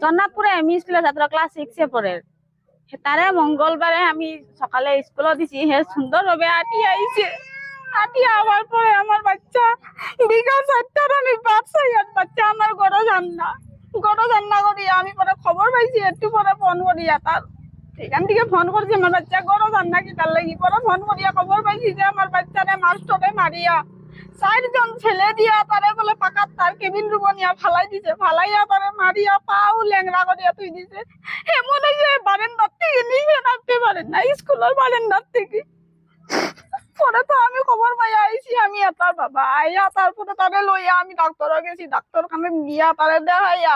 জন্নাথপুরে ME স্কুলের ছাত্র class সিক্সে পড়ে। তারে মঙ্গলবারে আমি সকালে স্কুলে দিছি হে সুন্দর ভাবে আটি আইছে আটি আবার পরে আমার বাচ্চা বিকাল চারটার আমি বাচ্চা ইয়ার বাচ্চা আমার গড় যান না গড় যান না করি আমি পরে খবর পাইছি একটু পরে ফোন করিয়া তার এখান থেকে ফোন করছি আমার বাচ্চা গড় যান না কি তার লাগি। পরে ফোন করিয়া খবর পাইছি যে আমার বাচ্চারে মাস্টরে মারিয়া চারজন ছেলে দিয়া তারে বলে পাকাত তার কেবিন রুম নিয়া, ফালাই দিছে, ফালাইয়া তারে মারিয়া পাও ল্যাংড়া করিয়া তুই দিছে। এমন যে বারেন্দার থেকে নিচে নামতে পারেন না স্কুলের বারেন্দার থেকে পরে তো, আমি খবর পাই আইছি আমি এতার বাবা আইয়া তারপরে তারে লইয়া আমি ডাক্তার গেছি ডাক্তার কানে গিয়া তারে দেখাইয়া।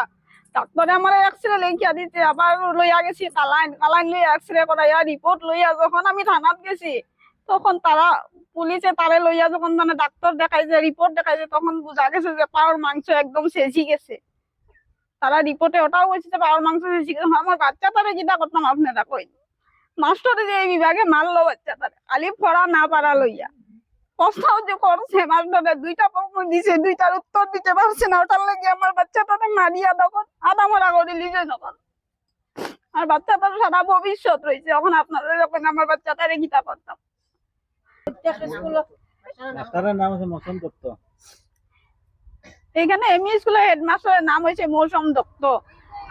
ডাক্তারে আমার এক্স রে লেখিয়া দিতে আবার লইয়া গেছি, কালাইন কালাইন লইয়া এক্স রে করাইয়া রিপোর্ট লইয়া যখন আমি থানাত গেছি, তখন তারা পুলিশে তারে লইয়া যখন মানে ডাক্তার দেখাইছে রিপোর্ট দেখাইছে, তখন বোঝা গেছে যে পাওয়ার মাংস একদম শেষই গেছে। তারা রিপোর্টে ওটাও বলছে যে পাওয়ার মাংস শেষই গেছে। আমার বাচ্চা তারে যেটা করতাম আপনারা কই মাস্টারে যে এই বিভাগে মারলো বাচ্চা তারে খালি পড়া না পারা লইয়া। আমার বাচ্চা তারে মারিয়া তখন আধা মরা করে লিজে তখন আর বাচ্চা তার সারা ভবিষ্যৎ রয়েছে এখন আপনারা যখন আমার বাচ্চা তারে গীতা করতাম। মাস্টারের নাম আছে মসন দত্ত। এখানে এমই স্কুলের হেডমাস্টারের নাম হয়েছে মৌসুম দত্ত।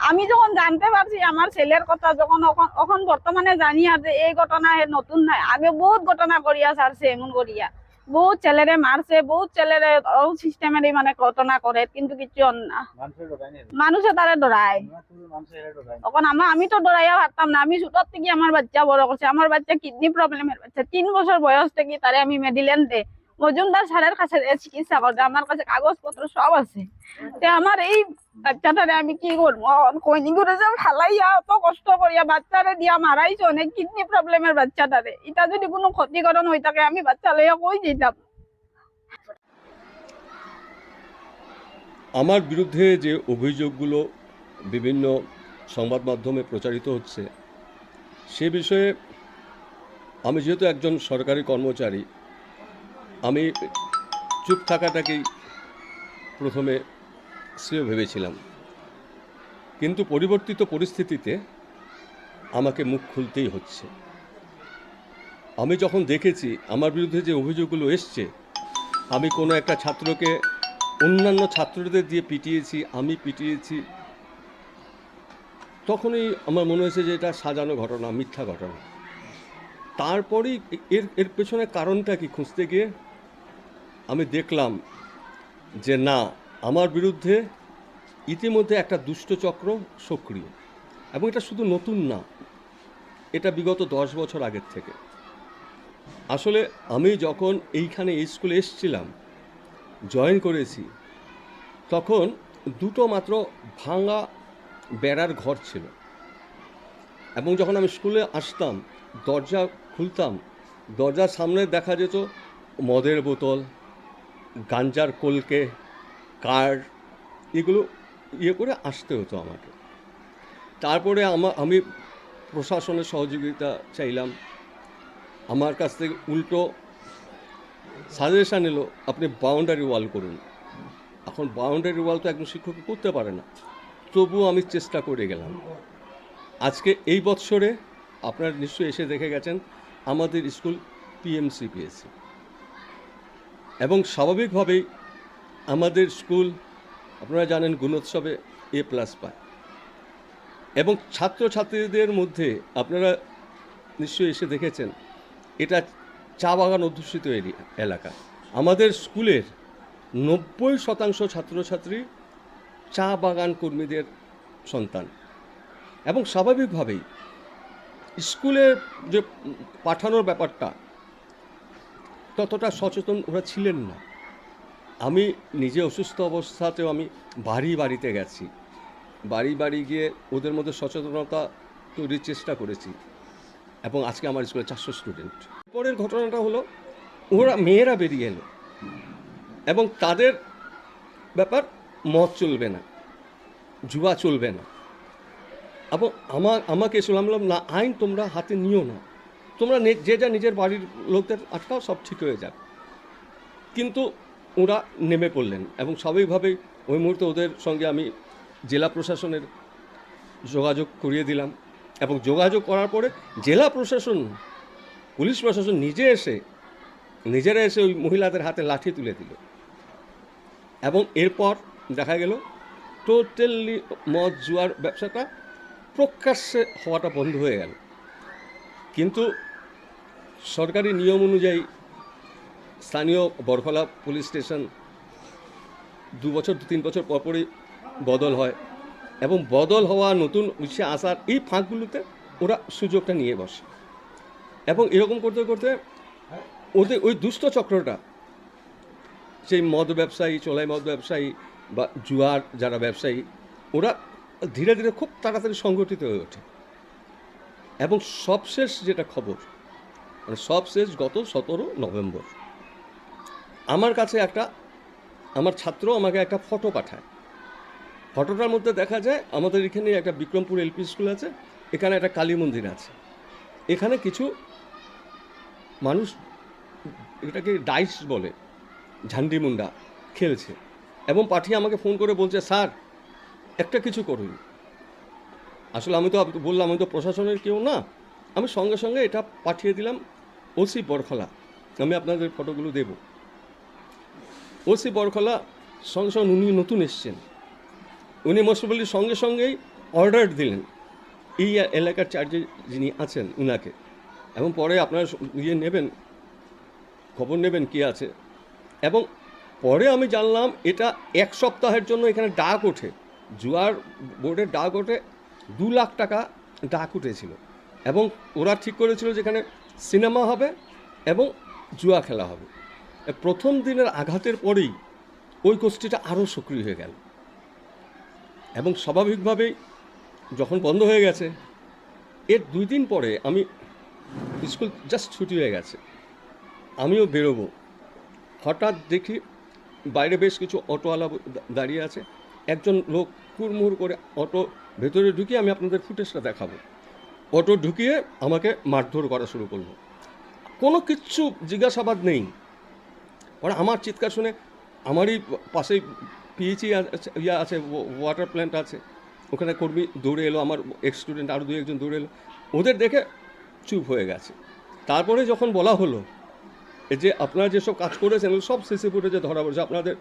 আমি যখন জানতে পারছি আমার ছেলের কথা যখন অখন- এখন বর্তমানে জানি আর যে এই ঘটনা হে নতুন নাই আগে বহুত ঘটনা করিয়া ছাড়ছে এমন করিয়া। বহুত ছেলেরে মারছে বহুত ছেলেরে সিস্টেমের মানে ঘটনা করে কিন্তু কিছু না মানুষে তারে ডরায় তখন আমার আমি তো ডরাইয়া পারতাম না আমি ছোটর থেকে আমার বাচ্চা বড় করছে আমার বাচ্চা কিডনি প্রবলেমের বাচ্চা। তিন বছর বয়স থেকে তারে আমি মেডিলেন দে। মজুমদার স্যারের কাছে চিকিৎসা করছে আমার কাছে কাগজপত্র সব আছে। তে আমার এই বাচ্চাটারে আমি কি করব? কইনি করে যে ফালাইয়া অত কষ্ট করিয়া বাচ্চারে দিয়া মারাইছো অনেক কিডনি প্রবলেমের বাচ্চাটারে এটা যদি কোনো ক্ষতিকরণ হয়ে থাকে আমি বাচ্চা লইয়া কই যেতাম আমার বিরুদ্ধে যে অভিযোগগুলো বিভিন্ন সংবাদ মাধ্যমে প্রচারিত হচ্ছে সে বিষয়ে আমি যেহেতু একজন সরকারি কর্মচারী আমি চুপ থাকাটাকেই প্রথমে শ্রেয় ভেবেছিলাম। কিন্তু পরিবর্তিত পরিস্থিতিতে আমাকে মুখ খুলতেই হচ্ছে। আমি যখন দেখেছি আমার বিরুদ্ধে যে অভিযোগগুলো এসছে, আমি কোনো একটা ছাত্রকে, অন্যান্য ছাত্রদের দিয়ে পিটিয়েছি, আমি পিটিয়েছি, তখনই আমার মনে হয়েছে যে এটা সাজানো ঘটনা, মিথ্যা ঘটনা। তারপরেই এর এর পেছনে কারণটা কি খুঁজতে গিয়ে আমি দেখলাম যে না আমার বিরুদ্ধে ইতিমধ্যে একটা দুষ্টচক্র সক্রিয়। এবং এটা শুধু নতুন না, এটা বিগত দশ বছর আগের থেকে। আসলে আমি যখন এইখানে এই স্কুলে এসেছিলাম, জয়েন করেছি, তখন দুটো মাত্র ভাঙা বেড়ার ঘর ছিল। এবং যখন আমি স্কুলে আসতাম, দরজা খুলতাম, দরজার সামনে দেখা যেত মদের বোতল, গাঞ্জার কলকে কার এগুলো ইয়ে করে আসতে হতো আমাকে। তারপরে আমা, আমি প্রশাসনের সহযোগিতা চাইলাম। আমার কাছ থেকে উল্টো সাজেশান এলো, আপনি বাউন্ডারি ওয়াল করুন। এখন বাউন্ডারি ওয়াল তো একজন শিক্ষক করতে পারে না। তবুও আমি চেষ্টা করে গেলাম। আজকে এই বৎসরে আপনারা নিশ্চয়ই এসে দেখে গেছেন, আমাদের স্কুল পিএমসি পেয়েছে এবং স্বাভাবিকভাবেই আমাদের স্কুল, আপনারা জানেন গুণোৎসবে এ প্লাস পায়। এবং ছাত্রছাত্রীদের মধ্যে আপনারা নিশ্চয়ই এসে দেখেছেন, এটা চা বাগান অধ্যুষিত এরিয়া, এলাকা। আমাদের স্কুলের নব্বই শতাংশ ছাত্রছাত্রী চা বাগান কর্মীদের সন্তান। এবং স্বাভাবিকভাবেই স্কুলে যে পাঠানোর ব্যাপারটা, ততটা সচেতন ওরা ছিলেন না। আমি নিজে অসুস্থ অবস্থাতেও আমি বাড়ি বাড়িতে গেছি। বাড়ি বাড়ি গিয়ে ওদের মধ্যে সচেতনতা তৈরির চেষ্টা করেছি এবং আজকে আমার স্কুলে চারশো স্টুডেন্ট পরের ঘটনাটা হলো, ওরা মেয়েরা বেরিয়ে এলো এবং তাদের ব্যাপার মদ চলবে না, জুয়া চলবে না। এবং আমার, আমাকে শুনলাম না, আইন তোমরা হাতে নিও না। তোমরা যে যা নিজের বাড়ির লোকদের আটকাও, সব ঠিক হয়ে যাবে কিন্তু ওরা নেমে পড়লেন এবং স্বাভাবিকভাবেই ওই মুহূর্তে ওদের সঙ্গে আমি জেলা প্রশাসনের যোগাযোগ করিয়ে দিলাম এবং যোগাযোগ করার পরে জেলা প্রশাসন, পুলিশ প্রশাসন নিজে এসে, নিজেরা এসে ওই মহিলাদের হাতে লাঠি তুলে দিল। এবং এরপর দেখা গেল টোটালি মদ জুয়ার ব্যবসাটা প্রকাশ্যে হওয়াটা বন্ধ হয়ে গেল। কিন্তু সরকারি নিয়ম অনুযায়ী স্থানীয় বরফলা পুলিশ স্টেশন দু বছর, দু তিন বছর পরপরই বদল হয় এবং বদল হওয়া নতুন উৎসে আসার এই ফাঁকগুলোতে ওরা সুযোগটা নিয়ে বসে। এবং এরকম করতে করতে ওদের ওই দুষ্ট চক্রটা, সেই মদ ব্যবসায়ী, চোলাই মদ ব্যবসায়ী বা জুয়ার যারা ব্যবসায়ী, ওরা ধীরে ধীরে খুব তাড়াতাড়ি সংগঠিত হয়ে ওঠে। এবং সবশেষ যেটা খবর মানে সবশেষ গত সতেরো নভেম্বর আমার কাছে একটা, আমার ছাত্র আমাকে একটা ফটো পাঠায়। ফটোটার মধ্যে দেখা যায় আমাদের এখানে একটা বিক্রমপুর এলপি স্কুল আছে, এখানে একটা কালী মন্দির আছে। এখানে কিছু মানুষ এটাকে ডাইস বলে, ঝান্ডি মুন্ডা খেলছে এবং পাঠিয়ে আমাকে ফোন করে বলছে, স্যার, একটা কিছু করুন। আসলে আমি তো বললাম, আমি তো প্রশাসনের কেউ না। আমি সঙ্গে সঙ্গে এটা পাঠিয়ে দিলাম, ওসি বরখলা। আমি আপনাদের ফটোগুলো দেব। ওসি বরখলা সঙ্গে সঙ্গে উনি নতুন এসছেন। উনি মোস্টবলি সঙ্গে সঙ্গেই অর্ডার দিলেন এই এলাকার চার্জে যিনি আছেন উনাকে। এবং পরে আপনারা ইয়ে নেবেন, খবর নেবেন কি আছে। এবং পরে আমি জানলাম এটা এক সপ্তাহের জন্য এখানে ডাক ওঠে। জুয়ার বোর্ডের ডাক ওঠে, দু লাখ টাকা ডাক উঠেছিল। এবং ওরা ঠিক করেছিল যেখানে সিনেমা হবে এবং জুয়া খেলা হবে। প্রথম দিনের আঘাতের পরেই ওই গোষ্ঠীটা আরও সক্রিয় হয়ে গেল। এবং স্বাভাবিকভাবেই যখন বন্ধ হয়ে গেছে, এর দুই দিন পরে আমি স্কুল জাস্ট ছুটি হয়ে গেছে। আমিও বেরোবো। হঠাৎ দেখি বাইরে বেশ কিছু অটোওয়ালা দাঁড়িয়ে আছে। একজন লোক কুড়মুড় করে অটো ভেতরে ঢুকিয়ে আমি আপনাদের ফুটেজটা দেখাবো। অটো ঢুকিয়ে আমাকে মারধর করা শুরু করল। কোনো কিচ্ছু জিজ্ঞাসাবাদ নেই। ওরা আমার চিৎকার শুনে আমারই পাশেই পিএইচই ইয়ে আছে ওয়াটার প্ল্যান্ট আছে। ওখানে কর্মী দৌড়ে এলো, আমার এক্স স্টুডেন্ট আরও দু একজন দৌড়ে এলো। ওদের দেখে চুপ হয়ে গেছে। তারপরে যখন বলা হলো যে আপনারা যেসব কাজ করেছেন, সব সিসি ফুটেজে ধরা পড়েছে, আপনাদের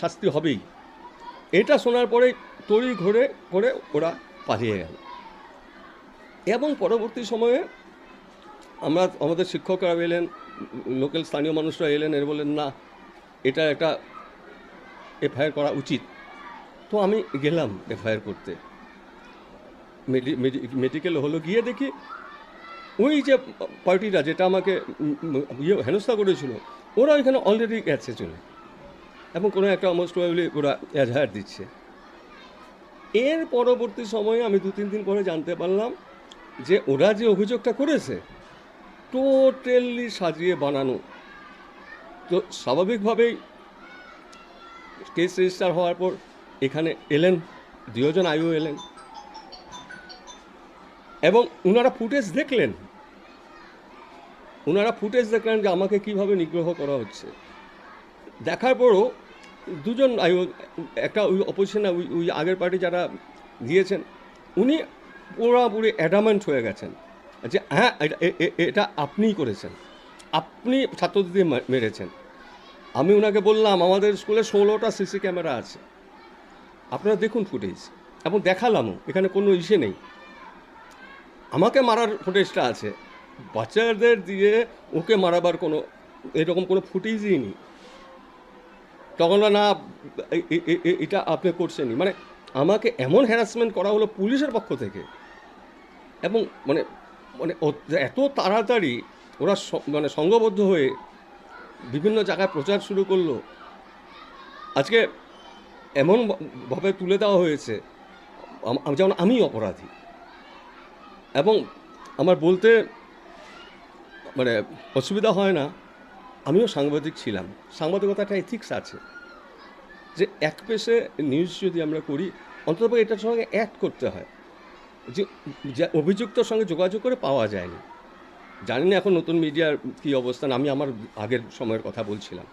শাস্তি হবেই। এটা শোনার পরে তৈরি ঘরে করে ওরা পালিয়ে গেল। এবং পরবর্তী সময়ে আমরা আমাদের শিক্ষকরা এলেন, লোকাল স্থানীয় মানুষরা এলেন, এর বললেন, না, এটা একটা এফআইআর করা উচিত। তো আমি গেলাম এফআইআর করতে। মেডিকেল হলো গিয়ে দেখি, ওই যে পার্টিটা যেটা আমাকে ইয়ে হেনস্থা করেছিল, ওরা ওইখানে অলরেডি গেছে চলে। এবং কোনো একটা মোস্ট প্রবাবলি ওরা এজাহার দিচ্ছে। এর পরবর্তী সময়ে আমি দু তিন দিন পরে জানতে পারলাম যে ওরা যে অভিযোগটা করেছে টোটালি সাজিয়ে বানানো। তো স্বাভাবিকভাবেই কেস রেজিস্টার হওয়ার পর এখানে এলেন দুজন আয়ু এলেন। এবং ওনারা ফুটেজ দেখলেন। ওনারা ফুটেজ দেখলেন যে আমাকে কীভাবে নিগ্রহ করা হচ্ছে। দেখার পরও দুজন আয়ু একটা ওই অপোজিশনে ওই ওই আগের পার্টি যারা দিয়েছেন, উনি পুরোপুরি অ্যাডামেন্ট হয়ে গেছেন। যে হ্যাঁ এটা- এটা আপনিই করেছেন। আপনি ছাত্রদের মেরেছেন। আমি ওনাকে বললাম, আমাদের স্কুলে ষোলোটা সিসি ক্যামেরা আছে। আপনারা দেখুন ফুটেজ এবং দেখালামও, এখানে কোনো ইসে নেই। আমাকে মারার ফুটেজটা আছে। বাচ্চাদের দিয়ে ওকে মারাবার কোনো, এরকম কোনো ফুটেজই নেই। তখন না এটা আপনি করছেনই। মানে আমাকে এমন হ্যারাসমেন্ট করা হলো পুলিশের পক্ষ থেকে। এবং মানে মানে এত তাড়াতাড়ি ওরা মানে সংঘবদ্ধ হয়ে বিভিন্ন জায়গায় প্রচার শুরু করল। আজকে এমন ভ- ভাবে তুলে দেওয়া হয়েছে যেমন আমি অপরাধী। এবং আমার বলতে মানে অসুবিধা হয় না, আমিও সাংবাদিক ছিলাম। সাংবাদিকতা একটা এথিক্স আছে যে এক পেশে নিউজ যদি আমরা করি, অন্তত এটার সঙ্গে অ্যাড করতে হয়। যে অভিযুক্তর সঙ্গে যোগাযোগ করে পাওয়া যায়নি। জানি না এখন নতুন মিডিয়ার কী অবস্থান আমি আমার আগের সময়ের কথা বলছিলাম।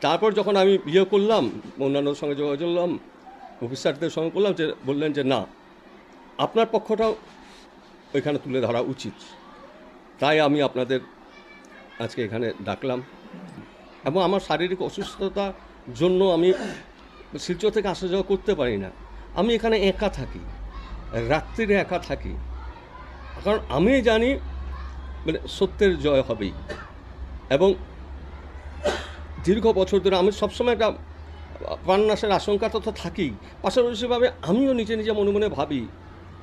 তারপর যখন আমি ইয়ে করলাম অন্যান্যর সঙ্গে যোগাযোগ করলাম, অফিসারদের সঙ্গে করলাম, যে বললেন যে না, আপনার পক্ষটাও ওইখানে তুলে ধরা উচিত। তাই আমি আপনাদের আজকে এখানে ডাকলাম। এবং আমার শারীরিক অসুস্থতার জন্য আমি শিলচর থেকে আসা যাওয়া করতে পারি না। আমি এখানে একা থাকি। রাত্রিরে একা থাকি। কারণ আমি জানি মানে সত্যের জয় হবেই। এবং দীর্ঘ বছর ধরে আমি সবসময় একটা প্রাণনাশের আশঙ্কা তো থাকেই পাশাপাশিভাবে আমিও নিজে নিজে মনে মনে ভাবি,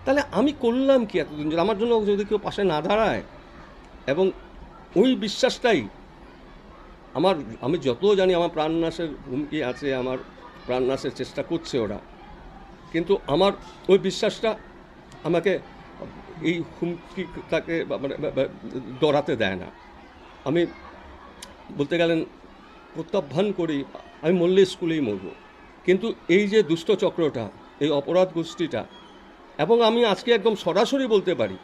তাহলে আমি করলাম কি এতদিন ধরে? আমার জন্য যদি কেউ পাশে না দাঁড়ায়, এবং ওই বিশ্বাসটাই আমার, আমি যত জানি আমার প্রাণনাশের হুমকি আছে, আমার প্রাণনাশের চেষ্টা করছে ওরা। কিন্তু আমার ওই বিশ্বাসটা আমাকে এই হুমকিটাকে বা- মানে ডরাতে দেয় না। আমি বলতে গেলেন, প্রত্যাহ্বান করি, আমি মরলে স্কুলেই মরব। কিন্তু এই যে দুষ্ট চক্রটা, এই অপরাধ গোষ্ঠীটা, এবং আমি আজকে একদম সরাসরি বলতে পারি,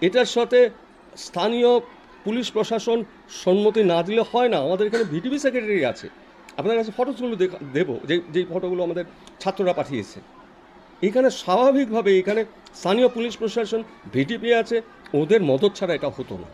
এটার সাথে স্থানীয় পুলিশ প্রশাসন সম্মতি না দিলে হয় না। আমাদের এখানে ভিডিপি সেক্রেটারি আছে। আপনার কাছে ফটোগুলো দেবো, যে, যেই ফটোগুলো আমাদের ছাত্ররা পাঠিয়েছে। এখানে স্বাভাবিকভাবে এখানে স্থানীয় পুলিশ প্রশাসন ভিডিপি আছে ওদের মদত ছাড়া এটা হতো না।